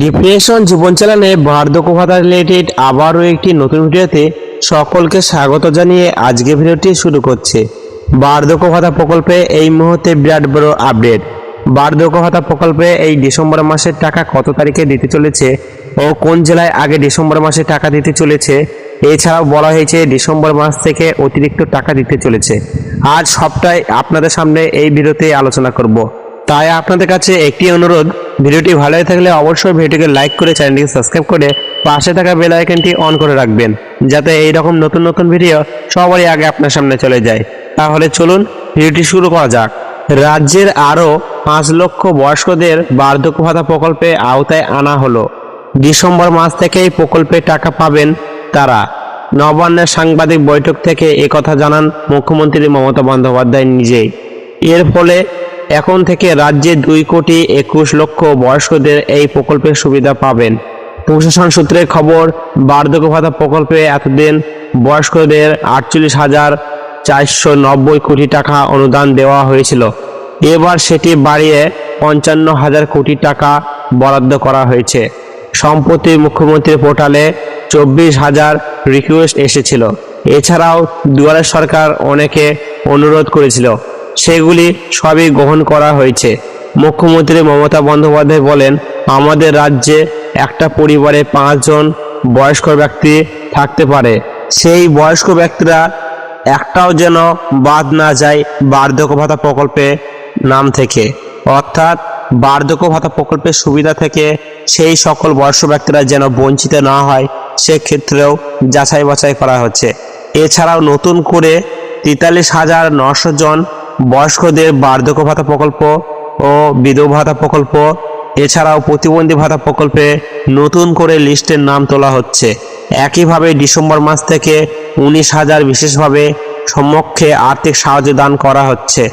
Depression জীবন চালানে বার্ধক্য ভাতা related আবারও একটি নতুন ভিডিওতে সকলকে স্বাগত জানিয়ে আজকে ভিডিওটি শুরু করছে। বার্ধক্য ভাতা প্রকল্পে এই মুহূর্তে বিরাট বড় আপডেট বার্ধক্য ভাতা প্রকল্পে এই ডিসেম্বর মাসের টাকা কত তারিখে দিতে চলেছে ও কোন জেলায় আগে ডিসেম্বর মাসে টাকা দিতে চলেছে? এছাড়াও বলা হয়েছে ডিসেম্বর মাস থেকে অতিরিক্ত টাকা দিতে চলেছে। আজ সবটাই আপনাদের সামনে এই ভিডিওতে আলোচনা করব। তাই আপনাদের কাছে একটি অনুরোধ, ভিডিওটি ভালো হয়ে থাকলে অবশ্যই ভিডিওটিকে লাইক করে চ্যানেলটিকে সাবস্ক্রাইব করে পাশে থাকা বেল আইকনটি অন করে রাখবেন, যাতে এই রকম নতুন নতুন ভিডিও সবারই আগে আপনার সামনে চলে যায়। তাহলে চলুন, ভিডিওটি শুরু করা যাক। রাজ্যের আরও পাঁচ লক্ষ বয়স্কদের বার্ধক্য ভাতা প্রকল্পে আওতায় আনা হলো। ডিসেম্বর মাস থেকেই প্রকল্পে টাকা পাবেন তারা। নবান্নের সাংবাদিক বৈঠক থেকে একথা জানান মুখ্যমন্ত্রী মমতা বন্দ্যোপাধ্যায় নিজেই। এর ফলে এখন থেকে রাজ্যে দুই কোটি একুশ লক্ষ বয়স্কদের এই প্রকল্পের সুবিধা পাবেন। প্রশাসন সূত্রে খবর, বার্ধক্য ভাতা প্রকল্পে এতদিন বয়স্কদের আটচল্লিশ হাজার চারশো নব্বই কোটি টাকা অনুদান দেওয়া হয়েছিল। এবার সেটি বাড়িয়ে পঞ্চান্ন হাজার কোটি টাকা বরাদ্দ করা হয়েছে। সম্প্রতি মুখ্যমন্ত্রী পোর্টালে চব্বিশ হাজার রিকোয়েস্ট এসেছিল। এছাড়াও দুয়ারে সরকার অনেকে অনুরোধ করেছিল। সেগুলি সবই গ্রহণ করা হয়েছে। মুখ্যমন্ত্রী মমতা বন্দ্যোপাধ্যায় বলেন, আমাদের রাজ্যে একটা পরিবারে পাঁচজন বয়স্ক ব্যক্তি থাকতে পারে। সেই বয়স্ক ব্যক্তিরা একটাও যেন বাদ না যায় বার্ধক্য ভাতা প্রকল্পে নাম থেকে। অর্থাৎ বার্ধক্য ভাতা প্রকল্পের সুবিধা থেকে সেই সকল বয়স্ক ব্যক্তিরা যেন বঞ্চিত না হয়, সেক্ষেত্রেও যাচাই বাছাই করা হচ্ছে। এছাড়াও নতুন করে তেতাল্লিশ হাজার নশো জন বয়স্কদের বার্ধক্য ভাতা প্রকল্প ও বিধবা ভাতা প্রকল্প, এছাড়াও প্রতিবন্ধী ভাতা প্রকল্পে নতুন করে লিস্টের নাম তোলা হচ্ছে। একইভাবে ডিসেম্বর মাস থেকে উনিশ হাজার বিশেষভাবে সমক্ষে আর্থিক সাহায্য দান করা হচ্ছে।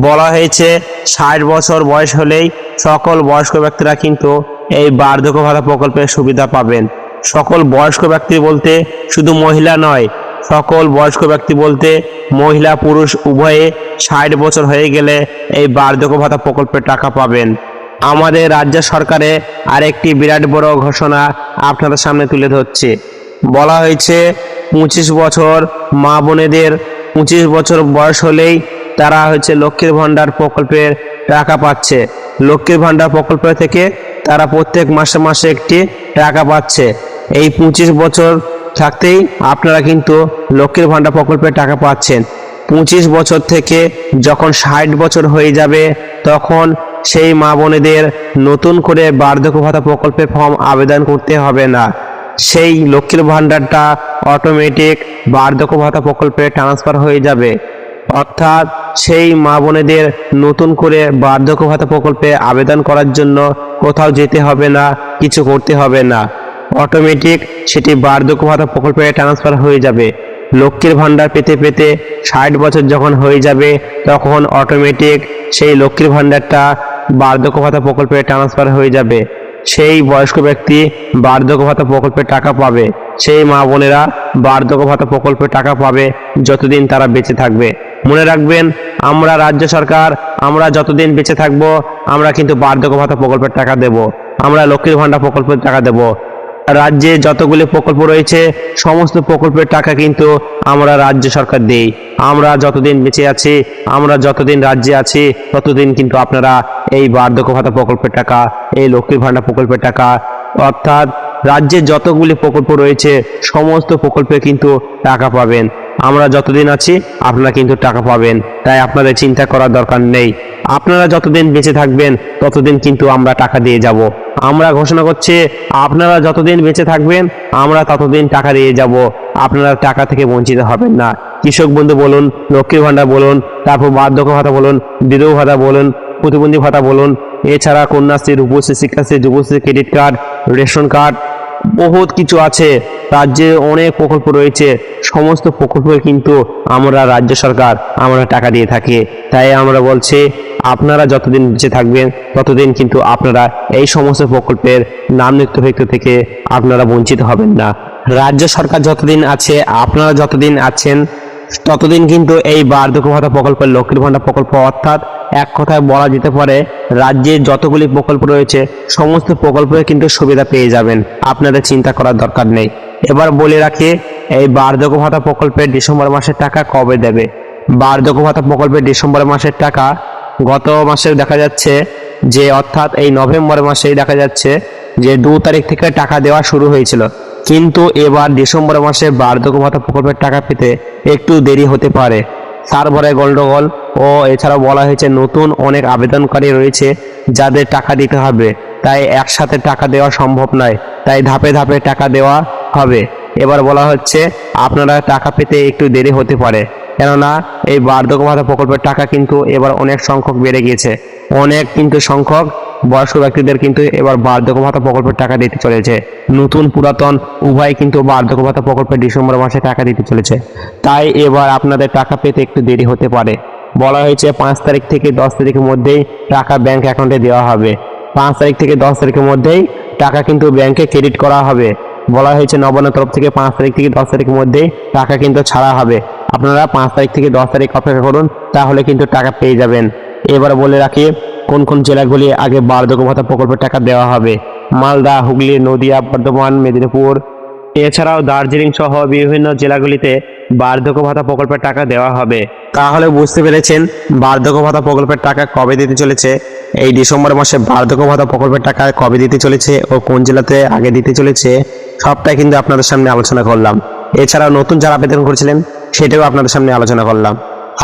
বলা হয়েছে, ষাট বছর বয়স হলেই সকল বয়স্ক ব্যক্তিরা কিন্তু এই বার্ধক্য ভাতা প্রকল্পের সুবিধা পাবেন। সকল বয়স্ক ব্যক্তি বলতে শুধু মহিলা নয় সকল বয়স্ক ব্যক্তি বলতে মহিলা, পুরুষ, উভয়ে ষাট বছর হয়ে গেলে এই বার্ধক্য ভাতা প্রকল্পের টাকা পাবেন। আমাদের রাজ্য সরকারে আরেকটি বিরাট বড় ঘোষণা আপনাদের সামনে তুলে ধরছে। বলা হয়েছে, পঁচিশ বছর মা বোনেদের পঁচিশ বছর বয়স হলেই তারা হচ্ছে লক্ষ্মীর ভাণ্ডার প্রকল্পের টাকা পাচ্ছে। লক্ষ্মীর ভাণ্ডার প্রকল্প থেকে তারা প্রত্যেক মাসে মাসে একটি টাকা পাচ্ছে। এই পঁচিশ বছর থাকতেই আপনারা কিন্তু লক্ষ্মীর ভাণ্ডার প্রকল্পের টাকা পাচ্ছেন। পঁচিশ বছর থেকে যখন ষাট বছর হয়ে যাবে, তখন সেই মা বোনেদের নতুন করে বার্ধক্য ভাতা প্রকল্পের ফর্ম আবেদন করতে হবে না। সেই লক্ষ্মীর ভাণ্ডারটা অটোমেটিক বার্ধক্য ভাতা প্রকল্পে ট্রান্সফার হয়ে যাবে। অর্থাৎ সেই মা বোনেদের নতুন করে বার্ধক্য ভাতা প্রকল্পে আবেদন করার জন্য কোথাও যেতে হবে না, কিছু করতে হবে না। অটোমেটিক সেটি বার্ধক্য ভাতা প্রকল্পে ট্রান্সফার হয়ে যাবে। লক্ষ্মীর ভাণ্ডার পেতে পেতে ষাট বছর যখন হয়ে যাবে, তখন অটোমেটিক সেই লক্ষ্মীর ভাণ্ডারটা বার্ধক্য ভাতা প্রকল্পে ট্রান্সফার হয়ে যাবে। সেই বয়স্ক ব্যক্তি বার্ধক্য ভাতা প্রকল্পের টাকা পাবে। সেই মা বোনেরা বার্ধক্য ভাতা প্রকল্পের টাকা পাবে যতদিন তারা বেঁচে থাকবে। মনে রাখবেন, আমরা রাজ্য সরকার, আমরা যতদিন বেঁচে থাকব, আমরা কিন্তু বার্ধক্য ভাতা প্রকল্পের টাকা দেব। আমরা লক্ষ্মীর ভাণ্ডার প্রকল্পের টাকা দেব। রাজ্যে যতগুলি প্রকল্প রয়েছে, সমস্ত প্রকল্পের টাকা কিন্তু আমরা রাজ্য সরকার দেই। আমরা যতদিন বেঁচে আছি, আমরা যতদিন রাজ্যে আছি, ততদিন কিন্তু আপনারা এই বার্ধক্য ভাতা প্রকল্পের টাকা, এই লক্ষ্মীর ভাণ্ডার প্রকল্পের টাকা, অর্থাৎ রাজ্যে যতগুলি প্রকল্প রয়েছে, সমস্ত প্রকল্পে কিন্তু টাকা পাবেন। আমরা যতদিন আছি, আপনারা কিন্তু টাকা পাবেন। তাই আপনাদের চিন্তা করার দরকার নেই। আপনারা যতদিন বেঁচে থাকবেন, ততদিন কিন্তু আমরা টাকা দিয়ে যাব। আমরা ঘোষণা করছি, আপনারা যতদিন বেঁচে থাকবেন, আমরা ততদিন টাকা দিয়ে যাব। আপনারা টাকা থেকে বঞ্চিত হবেন না। কৃষক বন্ধু বলুন, লক্ষ্মীর ভাণ্ডার বলুন, তারপর বার্ধক্য ভাতা বলুন, বিধবা ভাতা বলুন, প্রতিবন্ধী ভাতা বলুন, এছাড়া Kanyashree Rupashree Sikshashree Yuvashree credit card, ration card, বহুত কিছু আছে। রাজ্যে অনেক প্রকল্প রয়েছে। সমস্ত প্রকল্পে কিন্তু আমরা রাজ্য সরকার, আমরা টাকা দিয়ে থাকি। তাই আমরা বলছি আপনারা যতদিন বেঁচে থাকবেন, ততদিন কিন্তু আপনারা এই সমস্ত প্রকল্পের নাম নিত্যভিক্ত থেকে আপনারা বঞ্চিত হবেন না। রাজ্য সরকার যতদিন আছে, আপনারা যতদিন আছেন, ততদিন কিন্তু এই বার্ধক্য ভাতা প্রকল্পের লক্ষ্মীর ভাণ্ডার প্রকল্প অর্থাৎ এক কথায় বলা যেতে পারে, রাজ্যে যতগুলি প্রকল্প রয়েছে, সমস্ত প্রকল্পে কিন্তু সুবিধা পেয়ে যাবেন। আপনাদের চিন্তা করার দরকার নেই। এবার বলে রাখি, এই বার্ধক্য ভাতা প্রকল্পের ডিসেম্বর মাসের টাকা কবে দেবে? বার্ধক্য ভাতা প্রকল্পের ডিসেম্বর মাসের টাকা গত মাসে দেখা যাচ্ছে যে, অর্থাৎ এই নভেম্বর মাসেই দেখা যাচ্ছে যে, দু তারিখ থেকে টাকা দেওয়া শুরু হয়েছিল। কিন্তু এবার ডিসেম্বর মাসে বার্ধক্য ভাতা প্রকল্পের টাকা পেতে একটু দেরি হতে পারে। সার্ভারে গন্ডগোল ও এছাড়াও বলা হয়েছে নতুন অনেক আবেদনকারী রয়েছে যাদের টাকা দিতে হবে। তাই একসাথে টাকা দেওয়া সম্ভব নয়। তাই ধাপে ধাপে টাকা দেওয়া হবে। এবার বলা হচ্ছে আপনারা টাকা পেতে একটু দেরি হতে পারে। কেননা এই বার্ধক্য ভাতা প্রকল্পের টাকা কিন্তু এবার অনেক সংখ্যক বেড়ে গিয়েছে। অনেক কিন্তু সংখ্যক বয়স্ক ব্যক্তিদের কিন্তু এবার বার্ধক্য ভাতা প্রকল্পের টাকা দিতে চলেছে। নতুন পুরাতন উভয় কিন্তু বার্ধক্য ভাতা প্রকল্পের ডিসেম্বর মাসে টাকা দিতে চলেছে। তাই এবার আপনাদের টাকা পেতে একটু দেরি হতে পারে। বলা হয়েছে পাঁচ তারিখ থেকে দশ তারিখের মধ্যেই টাকা ব্যাংক অ্যাকাউন্টে দেওয়া হবে। পাঁচ তারিখ থেকে দশ তারিখের মধ্যেই টাকা কিন্তু ব্যাংকে ক্রেডিট করা হবে। বলা হয়েছে নবান্ন তরফ থেকে পাঁচ তারিখ থেকে দশ তারিখের মধ্যে টাকা কিন্তু ছাড়া হবে। আপনারা পাঁচ তারিখ থেকে দশ তারিখ অপেক্ষা করুন, তাহলে কিন্তু টাকা পেয়ে যাবেন। এবার বলে রাখি, কোন কোন জেলাগুলি আগে বার্ধক্য ভাতা প্রকল্পের টাকা দেওয়া হবে? মালদা, হুগলি, নদিয়া, বর্ধমান, মেদিনীপুর। এছাড়াও দার্জিলিং সহ বিভিন্ন জেলাগুলিতে বার্ধক্য ভাতা প্রকল্পের টাকা দেওয়া হবে। তাহলে বুঝতে পেরেছেন বার্ধক্য ভাতা প্রকল্পের টাকা কবে দিতে চলেছে? এই ডিসেম্বর মাসে বার্ধক্য ভাতা প্রকল্পের টাকা কবে দিতে চলেছে ও কোন জেলাতে আগে দিতে চলেছে, সবটাই কিন্তু আপনাদের সামনে আলোচনা করলাম। এছাড়াও নতুন যারা আবেদন করেছিলেন, সেটাও আপনাদের সামনে আলোচনা করলাম।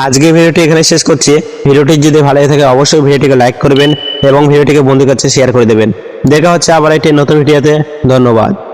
আজকে ভিডিওটি এখানে শেষ করছি। ভিডিওটি যদি ভালো লাগে থাকে, অবশ্যই ভিডিওটিকে লাইক করবেন এবং ভিডিওটিকে বন্ধুর কাছে শেয়ার করে দেবেন। দেখা হচ্ছে আবার একটি নতুন ভিডিওতে। ধন্যবাদ।